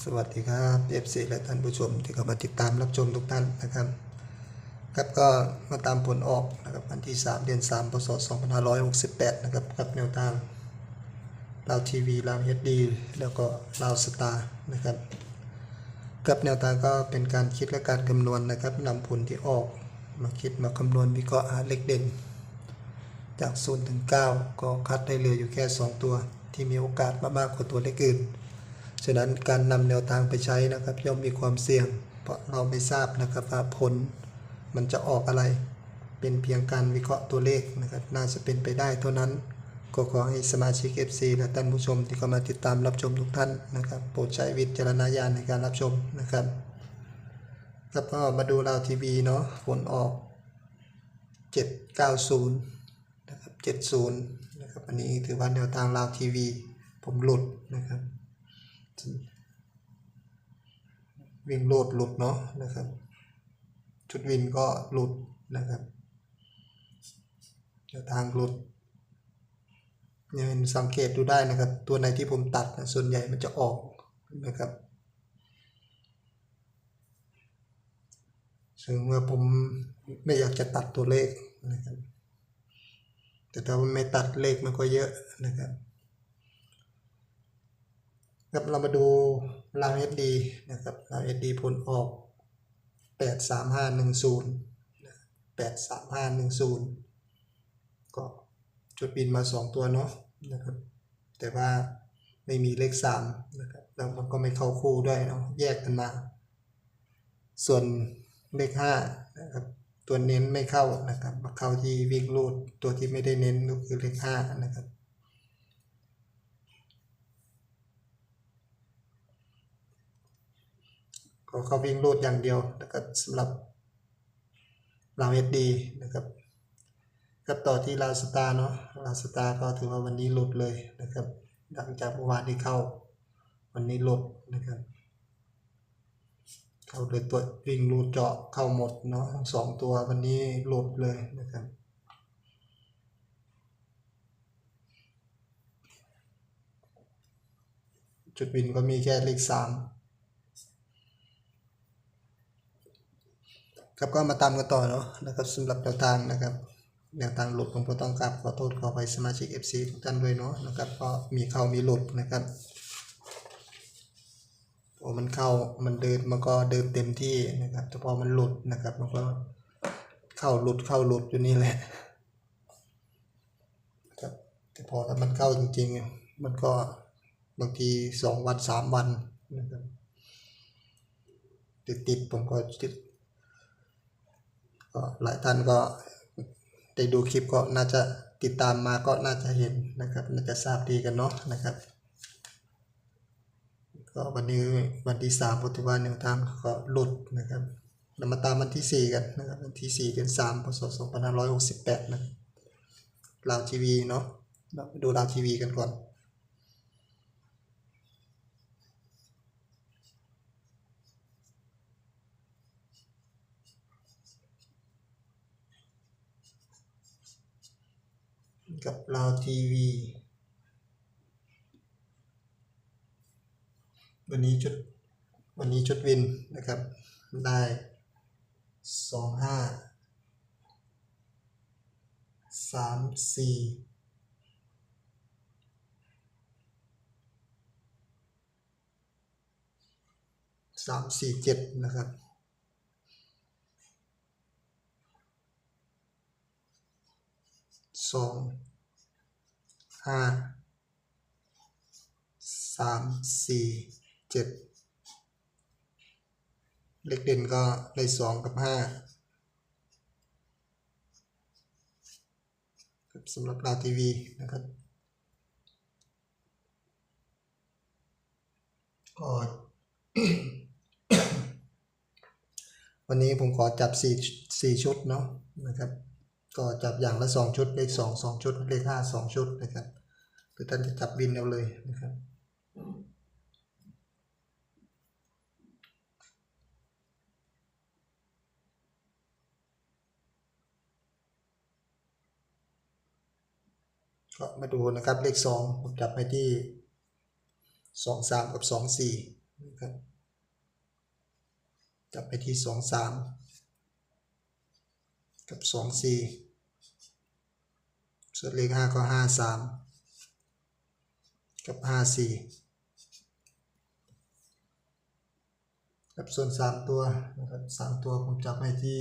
สวัสดีครับเอฟซีและท่านผู้ชมที่เข้ามาติดตามรับชมทุกท่านนะครับครับก็มาตามผลออกนะครับวันที่ 3 เดือน3พศ2568 นะครับกับแนวทางเราทีวีเราเฮดดีแล้วก็เราสตาร์นะครับกับแนวทางก็เป็นการคิดและการคำนวณนะครับนำผลที่ออกมาคิดมาคำนวณวิเคราะห์หาเลขเด่น จาก0ถึง9ก็คัดได้เหลืออยู่แค่ 2 ตัว ที่มีโอกาสมามากกว่าตัวเลขอื่น ฉะนั้นการนำแนวทางไปใช้นะครับ ย่อมมีความเสี่ยง เพราะเราไม่ทราบนะครับว่าผลมันจะออกอะไร เป็นเพียงการวิเคราะห์ตัวเลขนะครับ น่าจะเป็นไปได้เท่านั้นก็ขอให้สมาชิก FC และท่านผู้ชมที่เข้ามาติดตามรับชมทุกท่านนะครับ โปรดใช้วิจารณญาณในการรับชมนะครับแล้วก็มาดูราทีวีเนาะผลออก 790นะครับ70นะครับอันนี้ถือว่าแนวทางราทีวี ผมหลุดนะครับ วิ่งโลดหลุดเนาะนะครับ ชุดวินก็หลุดนะครับแนวทางหลุดยังสังเกตดูได้นะครับ ตัวไหนที่ผมตัดนะส่วนใหญ่มันจะออกนะครับ ซึ่งเมื่อผมไม่อยากจะตัดตัวเลขนะครับ แต่ถ้าไม่ตัดเลขมันก็เยอะนะครับ ครับเรามาดูรางเอสดีนะครับรางเอสดีผลออกแปดสามห้าหนึ่งศูนย์แปดสามห้าหนึ่งศูนย์ก็จุดบินมาสองตัวเนาะนะครับ แต่ว่าไม่มีเลขสามนะครับแล้วมันก็ไม่เข้าคู่ด้วยเนาะแยกกันมา ส่วนเลขห้านะครับตัวเน้นไม่เข้านะครับมาเข้าที่วิ่งรูดตัวที่ไม่ได้เน้นก็คือเลขห้านะครับ เขาวิ่งรูดอย่างเดียวนะครับสำหรับเราเอสดีนะครับกับต่อที่ลาสตาร์เนาะลาสตาร์ก็ถือว่าวันนี้หลุดเลยนะครับหลังจากเมื่อวานที่เข้า วันนี้หลุดนะครับเข้าโดยตัววิ่งรูดเจาะเข้าหมดเนาะทั้งสองตัววันนี้หลุดเลยนะครับจุดวินก็มีแค่เลขสาม ครับก็มาตามกันต่อเนาะนะครับสำหรับแนวทางนะครับแนวทางหลุดของผู้ต้องการขอโทษขอไปสมาชิก FC ทุกท่านด้วยเนาะนะครับก็มีเข้ามีหลุดนะครับพอมันเข้ามันเดินมันก็เดินเต็มที่นะครับแต่พอมันหลุดนะครับมันก็เข้าหลุดเข้าหลุดอยู่นี่แหละครับแต่พอถ้ามันเข้าจริงๆ มันก็บางทีสองวันสามวันนะครับติดติดผมก็ติด หลายท่านก็ได้ดูคลิปก็น่าจะติดตามมาก็น่าจะเห็นนะครับน่าจะทราบดีกันเนาะนะครับก็วันนี้วันที่สามพุทธวันแนวทางก็หลุดนะครับเรามาตามวันที่สี่กันนะครับวันที่สี่เดือนสามพศสองพันห้าร้อยหกสิบแปดนะลาวทีวีเนาะเราไปดูลาวทีวีกันก่อน กับลาวทีวี วันนี้ชุดวันนี้ชุดวินนะครับ ได้สองห้าสามสี่สามสี่เจ็ดนะครับสอง ห้าสามสี่เจ็ดเลขเด่นก็ได้สองกับห้าสำหรับดาวทีวีนะครับก็วันนี้ผมขอจับสี่สี่ชุดเนาะนะครับ ก็จับอย่างละสองชุดเลขสองสองชุดเลขห้าสองชุดนะครับคือท่านจะจับวินเอาเลยนะครับก็มาดูนะครับเลขสองผมจับไปที่สองสามกับสองสี่นะครับนะครับจับไปที่สองสาม กับสองสี่ส่วนเลขห้าก็ห้าสามกับห้าสี่กับส่วนสามตัวนะครับสามตัวผมจับไปที่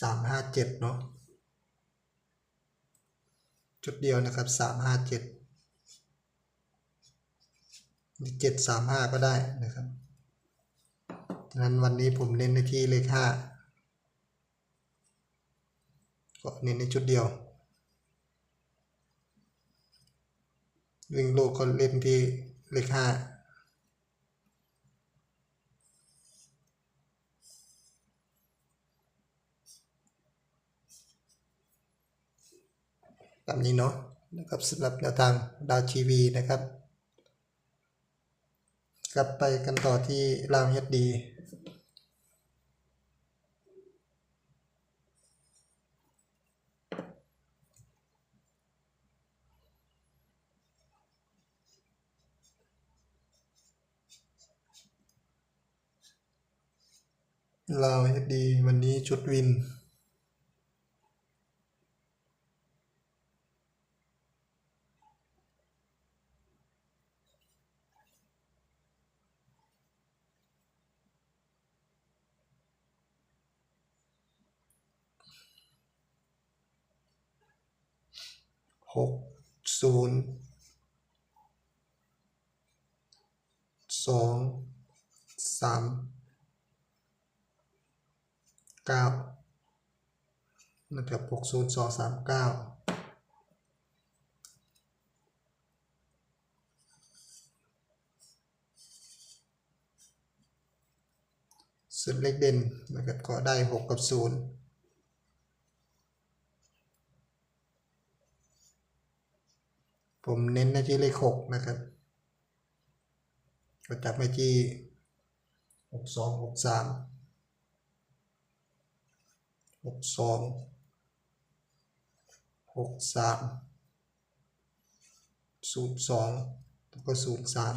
สามห้าเจ็ดเนาะจุดเดียวนะครับสามห้าเจ็ด เจ็ดสามห้าก็ได้นะครับฉะนั้นวันนี้ผมเน้นในที่เลขห้าก็เน้นในจุดเดียว วิ่งโลกก็เล่นที่เลขห้าตามนี้เนาะนะครับสำหรับแนวทางดาวทีวีนะครับ กลับไปกันต่อที่ราวเฮดดีราวเฮดดีวันนี้ชุดวิน ศูนย์สองสามเก้านะครับหกศูนย์สองสามเก้าสุดเลขเด่นนะครับก็ได้ 6 กับ 0 ผมเน้นในที่เลขหกนะครับ ก็จับไปที่หกสองหกสามหกสองหกสามศูนย์สองแล้วก็ศูนย์สาม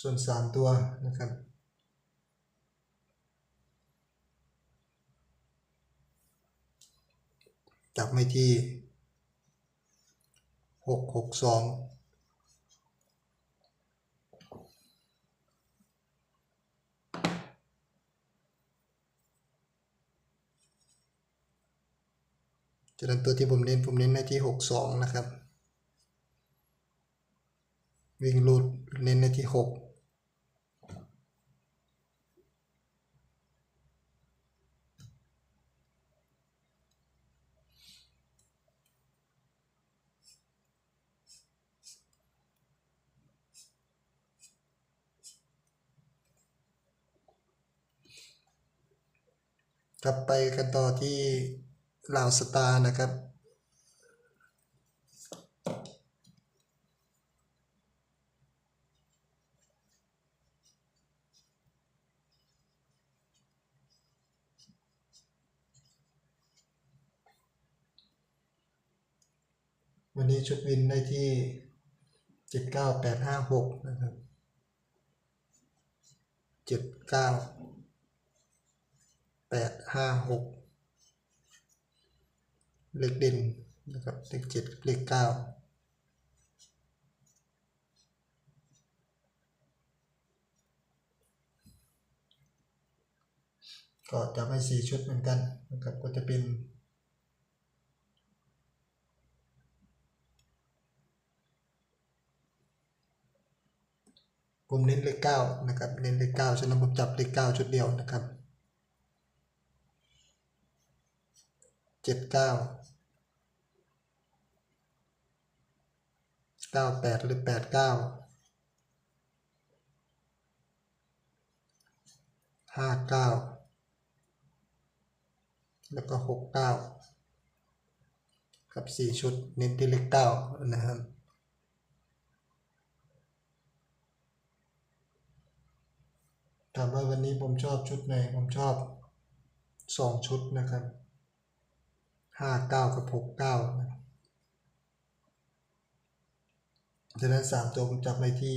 ส่วนสามตัวนะครับจับไปที่ หกหกสองจากนั้นตัวที่ผมเน้นผมเน้นในที่ 62 นะครับ วิ่งรูดเน้นในที่ 6 ครับไปกันต่อที่ลาวสตาร์นะครับวันนี้ชุดวินได้ที่ 79856 นะครับ 79 แปดห้าหกเลขเด่นนะครับเลขเจ็ดกับเลขเก้าก็จะไม่สี่ชุดเหมือนกันนะครับก็จะเป็นผมเน้นเลขเก้านะครับเน้นเลขเก้าฉะนั้นผมจับเลขเก้าชุดเดียวนะครับ เจ็ดเก้าเก้าแปดหรือแปดเก้าห้าเก้าแล้วก็หกเก้ากับสี่ชุดเน้นที่เลขเก้านะครับถามว่าวันนี้ผมชอบชุดไหนผมชอบสองชุดนะครับ ห้าเก้ากับหกเก้าฉะนั้นสามตัวผมจับไปที่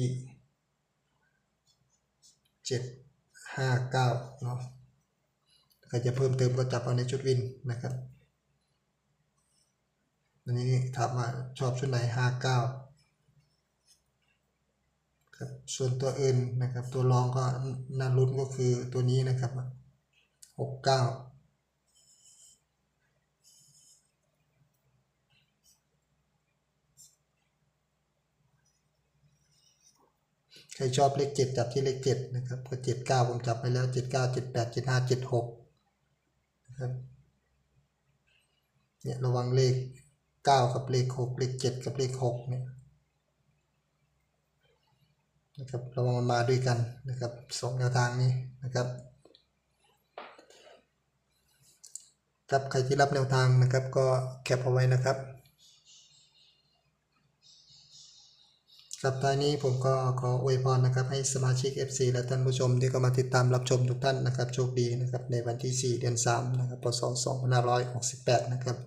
เจ็ดห้าเก้าเนาะใครจะเพิ่มเติมก็จับเอาในชุดวินนะครับอันนี้ถามว่าชอบชุดไหนห้าเก้าครับส่วนตัวอื่นนะครับ ตัวรองก็น่าลุ้นก็คือตัวนี้นะครับหกเก้า ใครชอบเลขเจ็ดจับที่เลขเจ็ดนะครับก็เจ็ดเก้าผมจับไปแล้วเจ็ดเก้าเจ็ดแปดเจ็ดห้าเจ็ดหกนะครับเนี่ยระวังเลขเก้ากับเลขหกเลขเจ็ดกับเลขหกเนี่ยนะครับระวังมันมาด้วยกันนะครับสองแนวทางนี้นะครับครับใครที่รับแนวทางนะครับก็แคปเอาไว้นะครับ ครับท้ายนี้ผมก็ขออวยพรนะครับให้สมาชิก FC และท่านผู้ชมที่เข้ามาติดตามรับชมทุกท่านนะครับโชคดีนะครับในวันที่ 4 เดือน 3 นะครับพศ2568 นะครับ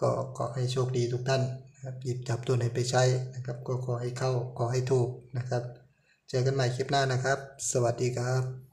ก็ขอให้โชคดีทุกท่านนะครับหยิบจับตัวไหนไปใช้นะครับ ก็ขอให้เข้าขอให้ถูกนะครับ เจอกันใหม่คลิปหน้านะครับ สวัสดีครับ